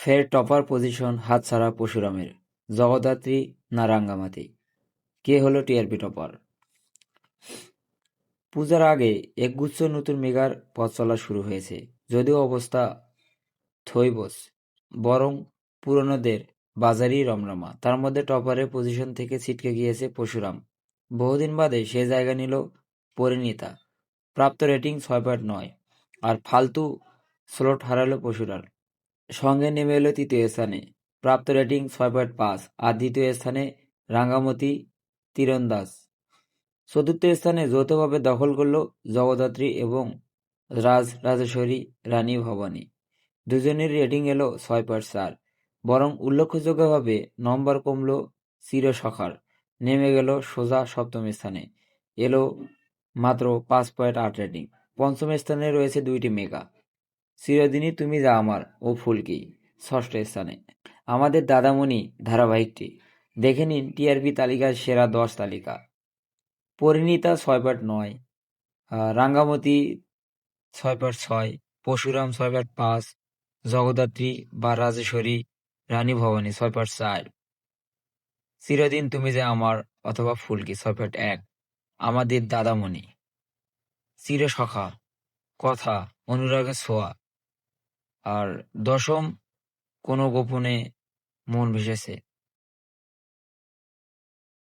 ফের topper position হাতছাড়া পরশুরামের, জগদ্ধাত্রী না রাঙ্গামাটি, কে হলো টিআরপি টপার? পূজার আগে একগুচ্ছ নতুন মেগার পথ চলা শুরু হয়েছে, যদিও অবস্থা থইবস, বরং পুরনোদের বাজারই রমরমা। তার মধ্যে টপারের পজিশন থেকে ছিটকে গিয়েছে পরশুরাম, বহুদিন বাদে সে জায়গা নিল পরিণীতা, প্রাপ্ত রেটিং ছয় পয়েন্ট নয়, আর ফালতু স্লট হারালো পরশুরার। সঙ্গে নেমে এলো তৃতীয় স্থানে, প্রাপ্ত রেটিং ছয় পয়েন্ট পাঁচ, আর দ্বিতীয় স্থানে রাঙ্গামতি তীরন্দাজ। চতুর্থ স্থানে যৌথভাবে দখল করল জগদ্ধাত্রী এবং রাজ রাজেশ্বরী রানী ভবানী। দুজনের রেটিং এলো ছয় পয়েন্ট চার, বরং উল্লেখযোগ্যভাবে নম্বর কমল চিরসখার, নেমে গেল সোজা সপ্তম স্থানে, এলো মাত্র পাঁচ পয়েন্ট আট রেটিং। পঞ্চম স্থানে রয়েছে দুইটি মেগা, চিরদিনই তুমি যা আমার ও ফুলকি। ষষ্ঠ স্থানে। আমাদের দাদামণি ধারাবাহিকটি। দেখে নিন টিআরপি তালিকার সেরা দশ তালিকা। পরিণীতা ছয় পয়েন্ট নয়, রাঙ্গামতি ছয় পয়েন্ট ছয়, পরশুরাম ছয় পয়েন্ট পাঁচ, জগদ্ধাত্রী বা রাজেশ্বরী রানী ভবানী ছয় পয়েন্ট চার, চিরদিন তুমি যে আমার অথবা ফুলকি ছয় পয়েন্ট এক, আমাদের দাদামণি, চিরসখা, কথা, অনুরাগের ছোঁয়া, আর দশম কোনো গোপনে মন ভেসেছে।